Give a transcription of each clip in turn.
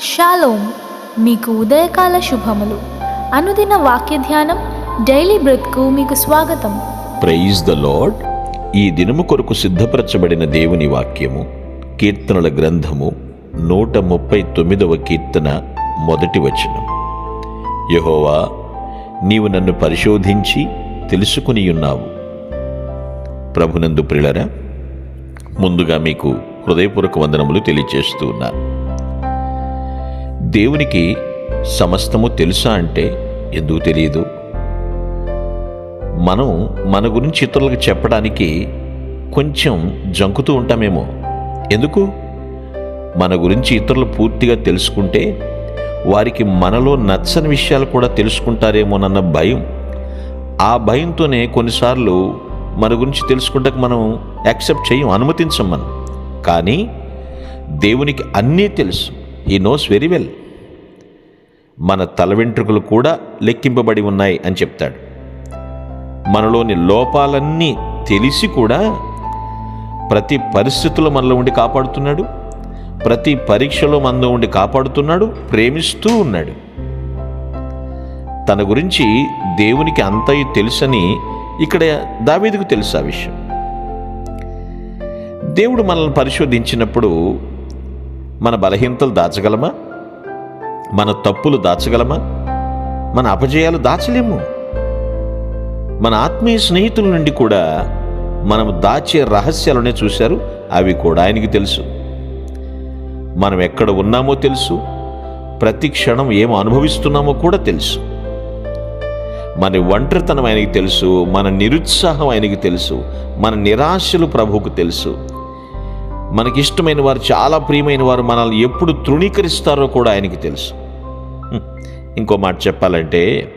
Shalom మీకు ఉదయకాల శుభములు. అనుదిన వాక్య ధ్యానం డైలీ బ్రెత్కు మీకు స్వాగతం. Praise the lord. ఈ దినము కొరకు సిద్ధపరచబడిన దేవుని వాక్యము కీర్తనల గ్రంథము నూట ముప్పై తొమ్మిదవ కీర్తన మొదటి వచనం. యహోవా నీవు నన్ను పరిశోధించి తెలుసుకుని ఉన్నావు. ప్రభునందు ప్రిలరా ముందుగా మీకు హృదయపూర్వక వందనములు తెలియచేస్తూ ఉన్నాను దేవునికి సమస్తము తెలుసా అంటే ఎందుకు తెలియదు? మనం మన గురించి ఇతరులకు చెప్పడానికి కొంచెం జంకుతూ ఉంటామేమో. ఎందుకు? మన గురించి ఇతరులు పూర్తిగా తెలుసుకుంటే వారికి మనలో నచ్చని విషయాలు కూడా తెలుసుకుంటారేమోనన్న భయం. ఆ భయంతోనే కొన్నిసార్లు మన గురించి తెలుసుకుంటాక మనం యాక్సెప్ట్ చేయం అనుమతించం మనం. కానీ దేవునికి అన్నీ తెలుసు. ఈ నోస్ వెరీ వెల్ మన తల వెంట్రుకలు కూడా లెక్కింపబడి ఉన్నాయి అని చెప్తాడు. మనలోని లోపాలన్నీ తెలిసి కూడా ప్రతి పరిస్థితుల్లో మనలో ఉండి కాపాడుతున్నాడు. ప్రతి పరీక్షలో మనలో ఉండి కాపాడుతున్నాడు ప్రేమిస్తూ ఉన్నాడు. తన గురించి దేవునికి అంతయు తెలుసని ఇక్కడ దావీదుకు తెలుసు ఆ విషయం. దేవుడు మనల్ని పరిశోధించినప్పుడు మన బలహీనతలు దాచగలమా? మన తప్పులు దాచగలమా? మన అపజయాలు దాచలేము. మన ఆత్మీయ స్నేహితుల నుండి కూడా మనం దాచే రహస్యాలనే చూశారు. అవి కూడా ఆయనకి తెలుసు. మనం ఎక్కడ ఉన్నామో తెలుసు. ప్రతి క్షణం ఏం అనుభవిస్తున్నామో కూడా తెలుసు. మన ఒంటరితనం ఆయనకి తెలుసు. మన నిరుత్సాహం ఆయనకి తెలుసు. మన నిరాశలు ప్రభువుకు తెలుసు. మనకిష్టమైన వారు చాలా ప్రియమైన వారు మనల్ని ఎప్పుడు తృణీకరిస్తారో కూడా ఆయనకి తెలుసు. ఇంకో మాట చెప్పాలంటే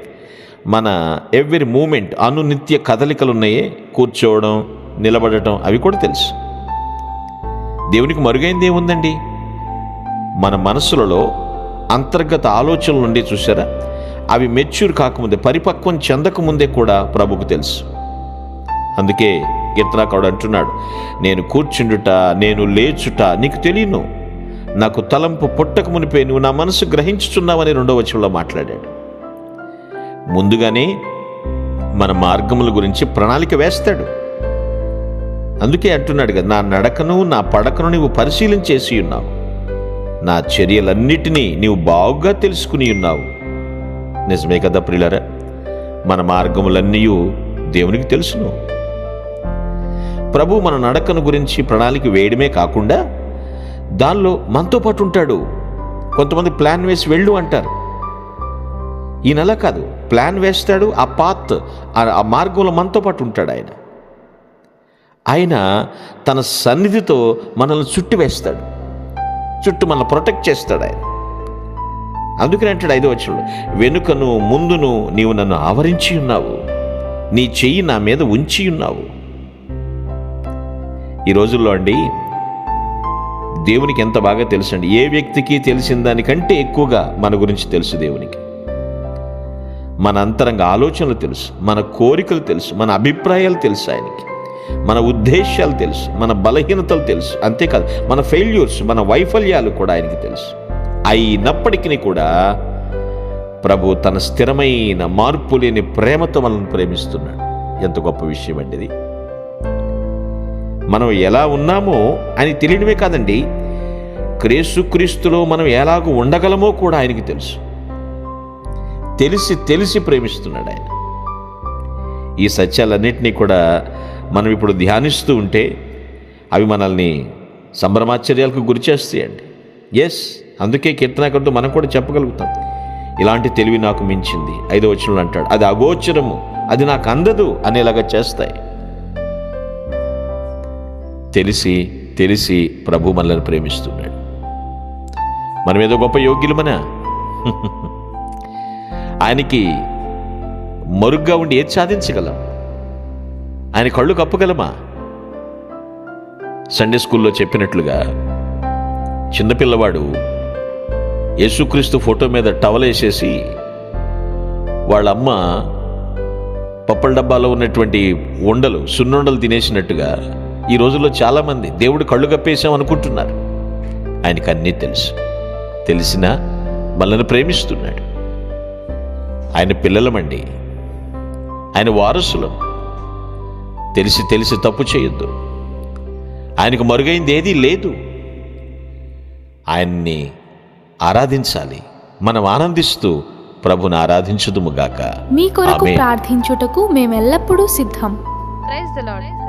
మన ఎవ్రీ మూమెంట్ అనునిత్య కదలికలు ఉన్నాయే కూర్చోవడం నిలబడటం అవి కూడా తెలుసు. దేవునికి మరుగైంది ఏముందండి? మన మనసులలో అంతర్గత ఆలోచనలు నుండి చూసారా అవి మెచ్యూర్ కాకముందే పరిపక్వం చెందకముందే కూడా ప్రభుకు తెలుసు. అందుకే కీర్తనాకారుడు అంటున్నాడు నేను కూర్చుండుట నేను లేచుట నీకు తెలియను. నాకు తలంపు పుట్టక మునిపే నువ్వు నా మనసు గ్రహించుచున్నావని రెండో వచనంలో మాట్లాడాడు. ముందుగానే మన మార్గముల గురించి ప్రణాళిక వేస్తాడు. అందుకే అంటున్నాడు కదా నా నడకను నా పడకను నీవు పరిశీలించేసి ఉన్నావు. నా చర్యలన్నిటినీ నీవు బాగుగా తెలుసుకుని ఉన్నావు. నిజమే కదా ప్రియులరా మన మార్గములన్నీ దేవునికి తెలుసును. ప్రభు మన నడకను గురించి ప్రణాళిక వేయడమే కాకుండా దానిలో మనతో పాటు ఉంటాడు. కొంతమంది ప్లాన్ వేసి వెళ్ళు అంటారు. ఈ నెల కాదు ప్లాన్ వేస్తాడు ఆ పాత్ ఆ- ఆ మార్గంలో మనతో పాటు ఉంటాడు ఆయన. ఆయన తన సన్నిధితో మనల్ని చుట్టి వేస్తాడు. చుట్టూ మనల్ని ప్రొటెక్ట్ చేస్తాడు ఆయన. అందుకని అంటాడు ఐదో వచ్చుడు వెనుకను ముందును నీవు నన్ను ఆవరించి ఉన్నావు. నీ చెయ్యి నా మీద ఉంచి ఉన్నావు. ఈ రోజుల్లో అండి దేవునికి ఎంత బాగా తెలుసండి. ఏ వ్యక్తికి తెలిసిన దానికంటే ఎక్కువగా మన గురించి తెలుసు దేవునికి. మన అంతరంగ ఆలోచనలు తెలుసు మన కోరికలు తెలుసు మన అభిప్రాయాలు తెలుసు ఆయనకి. మన ఉద్దేశాలు తెలుసు మన బలహీనతలు తెలుసు. అంతేకాదు మన ఫెయిల్యూర్స్ మన వైఫల్యాలు కూడా ఆయనకి తెలుసు. అయినప్పటికీ కూడా ప్రభు తన స్థిరమైన మార్పు లేని ప్రేమతో మనల్ని ప్రేమిస్తున్నాడు. ఎంత గొప్ప విషయం అండి ఇది. మనం ఎలా ఉన్నామో అని తెలియడమే కాదండి. క్రేసుక్రీస్తులో మనం ఎలాగూ ఉండగలమో కూడా ఆయనకి తెలుసు. తెలిసి తెలిసి ప్రేమిస్తున్నాడు ఆయన. ఈ సత్యాలన్నింటినీ కూడా మనం ఇప్పుడు ధ్యానిస్తూ ఉంటే అవి మనల్ని సంభ్రమాశ్చర్యాలకు గురి చేస్తాయండి. ఎస్ అందుకే కీర్తనకంటూ మనం కూడా చెప్పగలుగుతాం. ఇలాంటి తెలివి నాకు మించింది. ఐదో వచనంలో అంటాడు అది అగోచరము అది నాకు అందదు అనేలాగా చేస్తాయి. తెలిసి తెలిసి ప్రభు మనల్ని ప్రేమిస్తున్నాడు. మనం ఏదో గొప్ప యోగ్యులమనా? ఆయనకి మరుగ్గా ఉండి ఏది సాధించగలం? ఆయన కళ్ళు కప్పగలమా? సండే స్కూల్లో చెప్పినట్లుగా చిన్నపిల్లవాడు యేసుక్రీస్తు ఫోటో మీద టవల్ వేసేసి వాళ్ళ అమ్మ పప్పల డబ్బాలో ఉన్నటువంటి ఉండలు సున్నుండలు తినేసినట్టుగా ఈ రోజుల్లో చాలామంది దేవుడు కళ్ళు కప్పేసాం అనుకుంటున్నారు. ఆయనకు అన్నీ తెలుసు. తెలిసినా మనల్ని ప్రేమిస్తున్నాడు. ఆయన పిల్లలమండి. ఆయన వారసులం. తెలిసి తెలిసి తప్పు చేయొద్దు. ఆయనకు మరుగైంది ఏదీ లేదు. ఆయన్ని ఆరాధించాలి. మనం ఆనందిస్తూ ప్రభుని ఆరాధించుదుముగాక మీ కొరకు. ప్రార్థించుటకు మేమెల్లప్పుడూ సిద్ధం. Praise the lord.